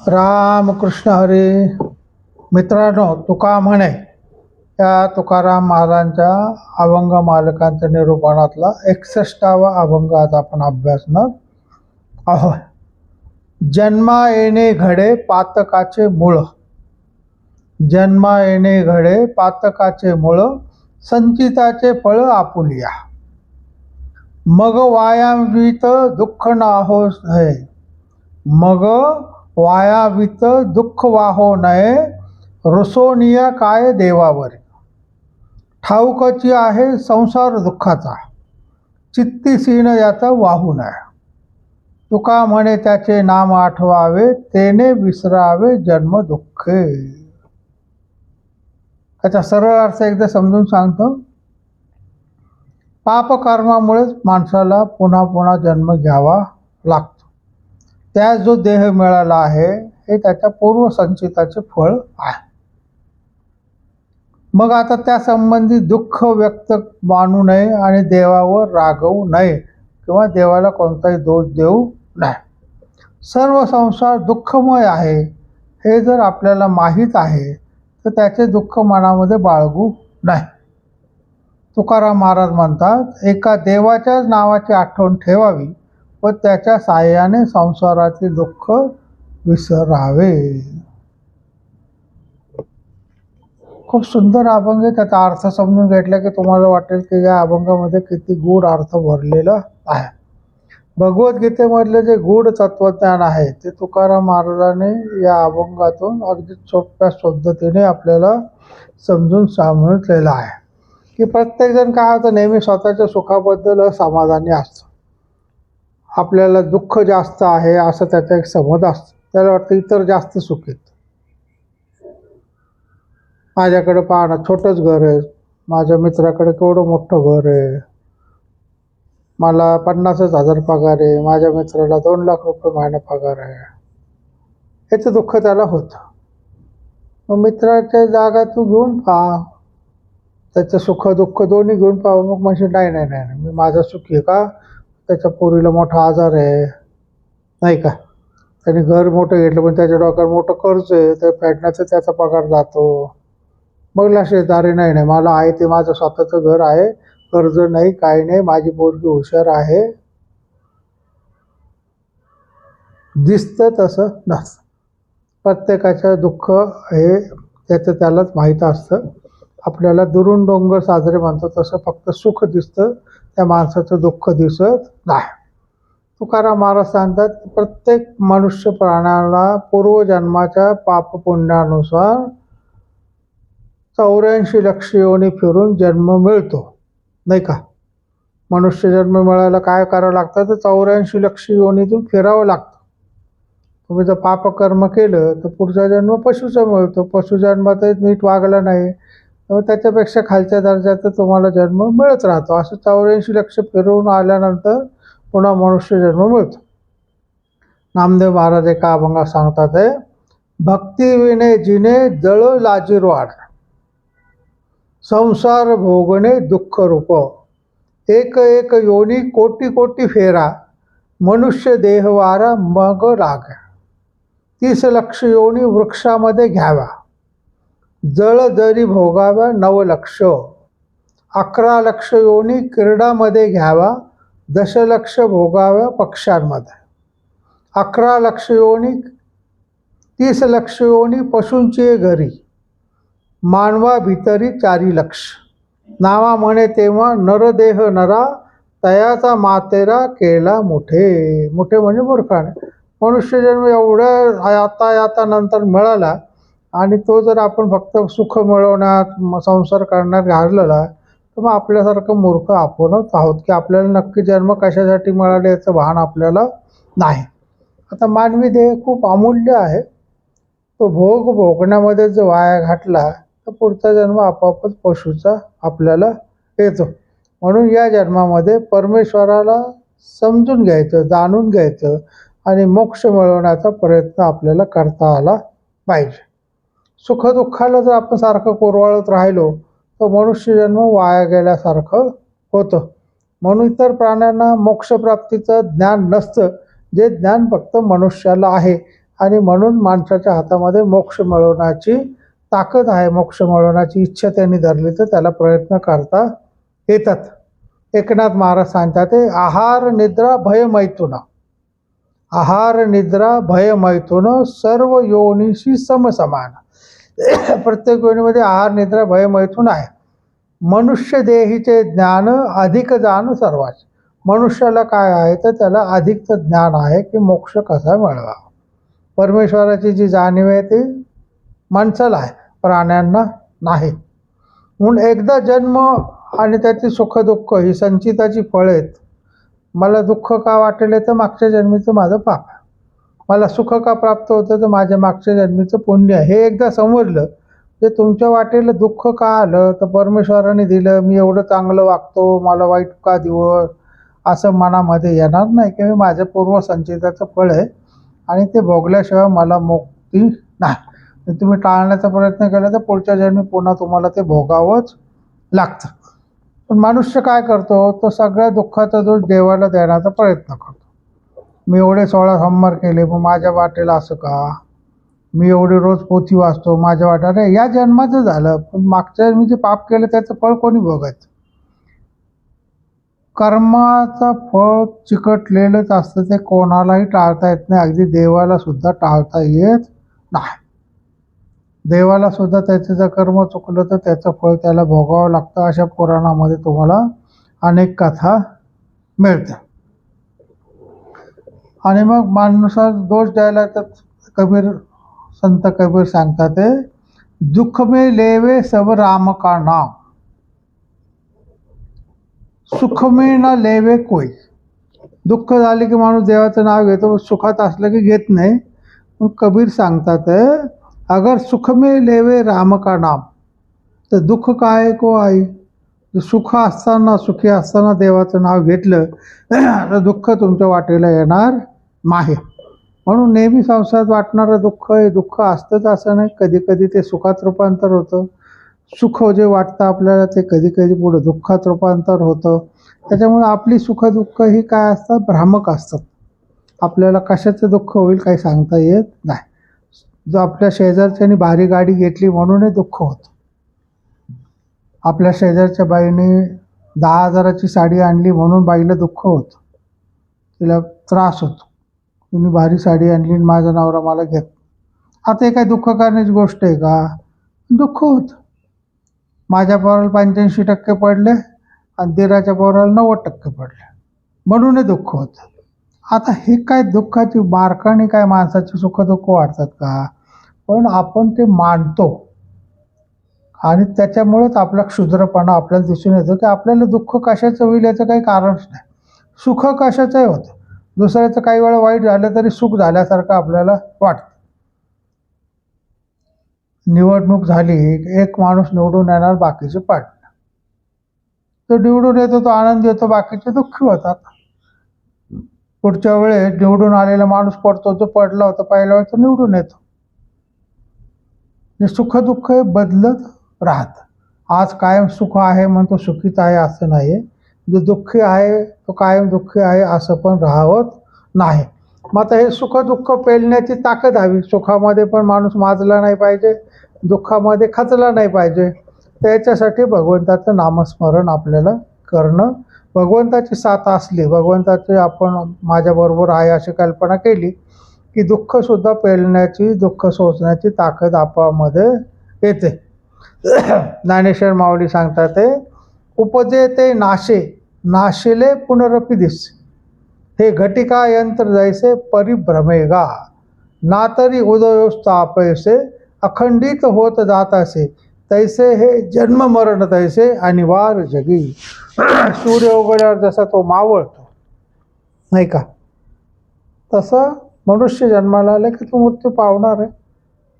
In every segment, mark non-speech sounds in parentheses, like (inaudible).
रामकृष्ण हरी. मित्रांनो तुका म्हणे या तुकाराम महाराजांच्या अभंग मालकांच्या निरूपणातला एकसष्टावा अभंग आज आपण अभ्यासणार आहोत. जन्मा येणे घडे पातकाचे मूळ. जन्मा येणे घडे पातकाचे मूळ संचिताचे फळ आपुलिया. मग वायामवीत दुःख नाहो नये मग वायावित दुःख वाहो नये रुसोनिया काय देवावर. ठाऊकची आहे संसार दुःखाचा चित्तीसीन याचा वाहू नये. तुका म्हणे त्याचे नाम आठवावे तेने विसरावे जन्म दुःखे. त्याचा सरळ अर्थ एकदा समजून सांगतो. पापकर्मामुळेच माणसाला पुन्हा पुन्हा जन्म घ्यावा लागतो. त्या जो देह मिळाला आहे हे त्याच्या पूर्वसंचिताचे फळ आहे. मग आता त्या संबंधी दुःख व्यक्त मानू नये आणि देवावर रागवू नये किंवा देवाला कोणताही दोष देऊ नये. सर्व संसार दुःखमय आहे हे जर आपल्याला माहीत आहे तर त्याचे दुःख मनामध्ये बाळगू नये. तुकाराम महाराज म्हणतात एका देवाच्याच नावाची आठवण ठेवावी. व त्याच्या साह्याने संसारातील दुःख विसरावे. खूप सुंदर अभंग आहे. त्याचा अर्थ समजून घेतला की तुम्हाला वाटेल की या अभंगामध्ये किती गूढ अर्थ भरलेला आहे. भगवद्गीतेमधले जे गूढ तत्वज्ञान आहे ते तुकाराम महाराजांनी या अभंगातून अगदी सोप्या पद्धतीने आपल्याला समजून सांगितलेलं आहे. की प्रत्येकजण काय होतं नेहमी स्वतःच्या सुखाबद्दल समाधानी असतं. आपल्याला दुःख जास्त आहे असं त्याचा एक समज असतो. त्याला वाटतं इतर जास्त सुख आहेत. माझ्याकडे पाहणं छोटंच घर आहे. माझ्या मित्राकडे केवढं मोठं घर आहे. मला पन्नासच हजार पगार आहे. माझ्या मित्राला दोन लाख रुपये महिना पगार आहे. याचं दुःख त्याला होतं. मग मित्राच्या जागा तू घेऊन पहा. त्याचं सुख दुःख दोन्ही घेऊन पहा. मग म्हणशील नाही नाही नाही नाही, मी माझा सुखी आहे का? त्याच्या पोरीला मोठा आजार आहे. नाही का? त्याने घर मोठं घेतलं पण त्याच्या डोक्यावर मोठं कर्ज आहे. ते फेडण्याचं त्याचा पगार जातो. मग लक्षात नाही नाही मला आहे ते माझं स्वतःचं घर आहे. कर्ज नाही काही नाही. माझी पोरगी हुशार आहे. दिसतं तसं नसतं. प्रत्येकाचं दुःख हे त्याचं त्यालाच माहीत असतं. आपल्याला दुरून डोंगर साजरे म्हणतो तसं फक्त सुख दिसतं. त्या माणसाचं दुःख दिसत नाही. तुकाराम महाराज सांगतात की प्रत्येक मनुष्य प्राण्याला पूर्वजन्माच्या पापपुण्यानुसार चौऱ्याऐंशी लक्ष योनी फिरून जन्म मिळतो नाही का? मनुष्य जन्म मिळायला काय करावं लागतं? तर चौऱ्याऐंशी लक्ष योनीतून फिरावं लागतं. तुम्ही जर पापकर्म केलं तर पुढचा जन्म पशुचा मिळतो. पशुजन्मात नीट वागला नाही. त्याच्यापेक्षा खालच्या दर्जाचा तुम्हाला जन्म मिळत राहतो. असं चौऱ्याऐंशी लक्ष फिरवून आल्यानंतर पुन्हा मनुष्य जन्म मिळतो. नामदेव महाराज एका अभंगात सांगतात आहे भक्ती विने जिने जळ लाजीरवाड संसार भोगणे दुःख रूप एक एक योनी कोटी कोटी फेरा मनुष्य देहवारा मग लाग तीस लक्ष योनी वृक्षामध्ये घ्यावा जळ जरी भोगाव्या नव लक्ष. अकरा लक्ष योनी क्रीडामध्ये घ्यावा दशलक्ष भोगाव्या पक्ष्यांमध्ये. अकरा लक्ष योनी तीस लक्ष योनी पशूंची घरी. मानवा भितरी चारी लक्ष. नावा म्हणे तेव्हा नरदेह नरा तयाचा मातेरा केला मोठे. मोठे म्हणजे मूर्खाने. मनुष्यजन्म एवढं एवढ्या आता आता नंतर मिळाला आणि तो जर आपण फक्त सुख मिळवण्यात संसार करण्यात घालवला तर मग आपल्यासारखं मूर्ख आपणच आहोत की आपल्याला नक्की जन्म कशासाठी मिळाले याचं भान आपल्याला नाही. आता मानवी देह खूप अमूल्य आहे. तो भोग भोगण्यामध्ये जर वाया घातला तर पुढचा जन्म आपापच पशुचा आपल्याला येतो. म्हणून या जन्मामध्ये परमेश्वराला समजून घ्यायचं जाणून घ्यायचं आणि मोक्ष मिळवण्याचा प्रयत्न आपल्याला करता आला पाहिजे. सुखदुःखाला जर आपण सारखं कोरवाळत राहिलो तर मनुष्य जन्म वाया गेल्यासारखं होतं. म्हणून इतर प्राण्यांना मोक्षप्राप्तीचं ज्ञान नसतं. जे ज्ञान फक्त मनुष्याला आहे आणि म्हणून माणसाच्या हातामध्ये मोक्ष मिळवण्याची ताकद आहे मोक्ष मिळवण्याची इच्छा त्यांनी धरली तर त्याला प्रयत्न करता येतात. एकनाथ महाराज सांगतात ते आहार निद्रा भय मैथुन. आहार निद्रा भय मैथुन सर्व योनीशी समसमान. (laughs) प्रत्येक योनीमध्ये आहार निद्रा भय मैथून आहे. मनुष्य देहीचे ज्ञान अधिक जाण सर्वांच मनुष्याला काय आहे तर त्याला अधिकचं ज्ञान आहे की मोक्ष कसा मिळवा. परमेश्वराची जी जाणीव आहे ती माणसाला आहे प्राण्यांना नाही. म्हणून एकदा जन्म आणि त्याची सुखदुःख ही संचिताची फळं आहेत. मला दुःख का वाटेल तर मागच्या जन्मीचं माझं पाप आहे. मला सुख का प्राप्त होतं? तर माझ्या मागच्या जन्मीचं पुण्य आहे. हे एकदा समजलं. ते तुमच्या वाटेला दुःख का आलं? तर परमेश्वराने दिलं. मी एवढं चांगलं वागतो. मला वाईट का दिवस? असं मनामध्ये येणार नाही. की हे माझ्या पूर्वसंचिताचं फळ आहे. आणि ते भोगल्याशिवाय मला मुक्ती नाही. तुम्ही टाळण्याचा प्रयत्न केला तर पुढच्या जन्मी पुन्हा तुम्हाला ते भोगावंच लागतं. पण मनुष्य काय करतो? तो सगळ्या दुःखाचा दोष देवाला देण्याचा प्रयत्न करतो. मी एवढे सोळा संहार केले मग माझ्या वाटेला असं का? मी एवढे रोज पोथी वाचतो माझ्या वाट्याला या जन्माचं झालं पण मागच्या मी जे पाप केलं त्याचं फळ कोणी बघायचं कर्माचं फळ चिकटलेलंच असतं ते कोणालाही टाळता येत नाही. अगदी देवाला सुद्धा टाळता येत नाही. देवाला सुद्धा त्याचं जर कर्म चुकलं तर त्याचं फळ त्याला भोगावं लागतं अशा पुराणामध्ये तुम्हाला अनेक कथा मिळतात. आणि मग माणसात दोष द्यायला तर कबीर संत कबीर सांगतात ते दुःख में लेवे सब राम का नाम. सुख में ना लेवे कोई. दुःख झाले की माणूस देवाचं नाव घेतो सुखात असलं की घेत नाही. मग कबीर सांगतात अगर सुख में लेवे राम का नाम. तर दुःख काय को आई? सुख असताना सुखी असताना देवाचं नाव घेतलं तर दुःख तुमच्या वाटेला येणार. माहे म्हणून नेहमी संसारात वाटणारं दुःख हे दुःख असतंच असं नाही. कधी कधी ते सुखात रूपांतर होतं. सुख जे वाटतं आपल्याला ते कधी कधी पुढं दुःखात रूपांतर होतं. त्याच्यामुळे आपली सुखदुःख ही काय असतात? भ्रामक असतात. आपल्याला कशाचं दुःख होईल काही सांगता येत नाही. जो आपल्या शेजारच्यानी भारी गाडी घेतली म्हणूनही दुःख होतं. आपल्या शेजारच्या बाईने दहा हजाराची साडी आणली म्हणून बाईला दुःख होतं. तिला त्रास होतो. तिने भारी साडी आणली आणि माझा नवरा मला घेत. आता हे काय दुःख करण्याची गोष्ट आहे का? दुःख होतं. माझ्या पोराला पंच्याऐंशी टक्के पडले आणि दिराच्या पोराला नव्वद टक्के पडले. म्हणूनही दुःख होतं. आता हे काय दुःखाची बारकाणी काय माणसाची सुखदुःख वाटतात का? पण आपण ते मानतो. आणि त्याच्यामुळेच आपला क्षुद्रपणा आपल्याला दिसून येतो की आपल्याला दुःख कशाचं होईल याचं काही कारणच नाही. सुख कशाचंही होतं. दुसऱ्याचं काही वेळा वाईट झालं तरी सुख झाल्यासारखं आपल्याला वाटतं. निवडणूक झाली एक माणूस निवडून येणार बाकीचे पाडणार. तो निवडून येतो तो आनंद येतो बाकीचे दुःखी होतात. पुढच्या वेळेस निवडून आलेला माणूस पडतो जो पडला होता पहिल्या वेळेस तो निवडून येतो. हे सुख दुःख हे बदलत राहत. आज कायम सुख आहे म्हणतो सुखीच आहे असं नाही जो दुःखी आहे तो कायम दुःखी आहे असं पण राहत नाही. मग आता हे सुख दुःख पेलण्याची ताकद हवी. सुखामध्ये पण माणूस माजला नाही पाहिजे दुःखामध्ये खचला नाही पाहिजे. त्याच्यासाठी भगवंताचं नामस्मरण आपल्याला करणं भगवंताची साथ असली भगवंताची आपण माझ्याबरोबर आहे अशी कल्पना केली की दुःखसुद्धा पेलण्याची दुःख सोसण्याची ताकद आपामध्ये येते. ज्ञानेश्वर माऊली सांगतात ते उपजे ते नाशे नाशिले पुनरपी दिस हे घटिका यंत्र जैसे परिभ्रमेगा. ना तरी उदयोस्तापैसे अखंडित होत जात असे तैसे हे जन्म मरण तैसे अनिवार्य जगी. (clears throat) सूर्य उघड्यावर जसा तो मावळतो. नाही का? तसं मनुष्य जन्माला आलं की तो मृत्यू पावणार आहे.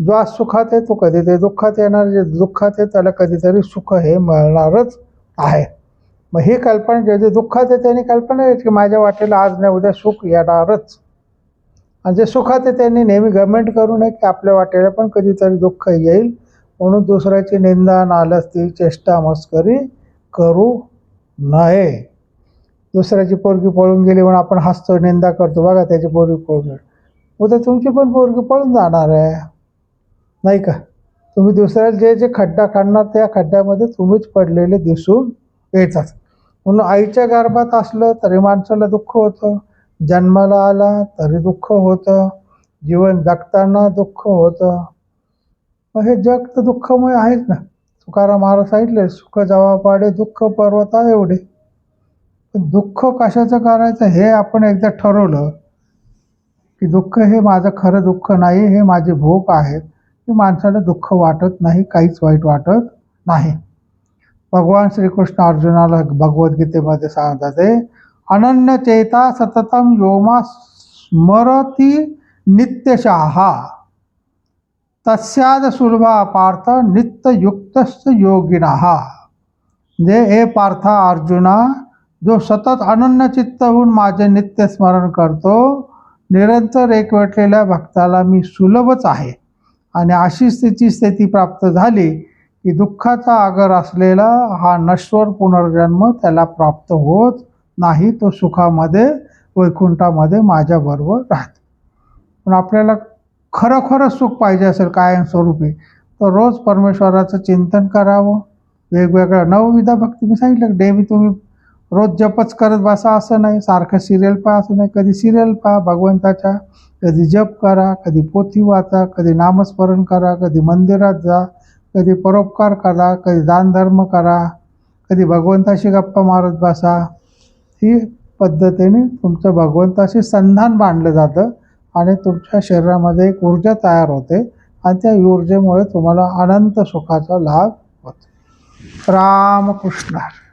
जो आज सुखात आहे तो कधीतरी दुःखात येणार जे दुःखात आहे त्याला कधीतरी सुख हे मिळणारच. आहे. मग ही कल्पना जे जे दुःखात आहे त्यांनी कल्पना येते की माझ्या वाटेला आज नाही उद्या सुख येणारच. आणि जे सुखात आहे त्यांनी नेहमी गमेंट करू नये की आपल्या वाटेला पण कधीतरी दुःख येईल. म्हणून दुसऱ्याची निंदा नालस्ती चेष्टा मस्करी करू नये. दुसऱ्याची पोरगी पळून गेली म्हणून आपण हसतो निंदा करतो. बघा त्याची पोरगी पळून गेली. उद्या तुमची पण पोरगी पळून जाणार आहे. नाही का? तुम्ही दुसऱ्याला जे जे खड्डा काढणार त्या खड्ड्यामध्ये तुम्हीच पडलेले दिसून येतात. म्हणून आईच्या गर्भात असलं तरी माणसाला दुःख होतं. जन्माला आला तरी दुःख होतं. जीवन जगताना दुःख होतं. मग हे जग तर दुःखमय आहेच ना. तुकाराम महाराज सांगितले सुख जवा पाडे दुःख पर्वता एवढे. पण दुःख कशाचं करायचं हे आपण एकदा ठरवलं की दुःख हे माझं खरं दुःख नाही हे माझी भूक आहेत. की माणसाला दुःख वाटत नाही काहीच वाईट वाटत नाही. भगवान श्रीकृष्ण अर्जुनाला भगवद्गीतेमध्ये सांगतात ते अनन्य चेता सततम योमा स्मरती नित्यशहा तस्याद सुलभा पार्थ नित्ययुक्त योगिना. म्हणजे हे पार्था अर्जुना जो सतत अनन्य चित्त होऊन माझे नित्य स्मरण करतो निरंतर एकवटलेल्या भक्ताला मी सुलभच आहे. आणि अशी स्थिती स्थिती प्राप्त झाली की दुःखाचा आगर असलेला हा नश्वर पुनर्जन्म त्याला प्राप्त होत नाही तो सुखामध्ये वैकुंठामध्ये माझ्याबरोबर राहतो. पण आपल्याला खरोखरच सुख पाहिजे असेल कायमस्वरूपी तर रोज परमेश्वराचं चिंतन करावं. वेगवेगळ्या नवविधा भक्ती मी सांगितलं डेली तुम्ही रोज जपच करत बसा असं नाही सारखं सिरियल पहा असं नाही. कधी सिरियल पहा भगवंताच्या. कधी जप करा कधी पोथी वाचा कधी नामस्मरण करा कधी मंदिरात जा कधी परोपकार करा कधी दानधर्म करा कधी भगवंताशी गप्पा मारत बसा. ही पद्धतीने तुमचं भगवंताशी संधान बांधलं जातं आणि तुमच्या शरीरामध्ये एक ऊर्जा तयार होते आणि त्या ऊर्जेमुळे तुम्हाला अनंत सुखाचा लाभ होतो. रामकृष्ण कृष्ण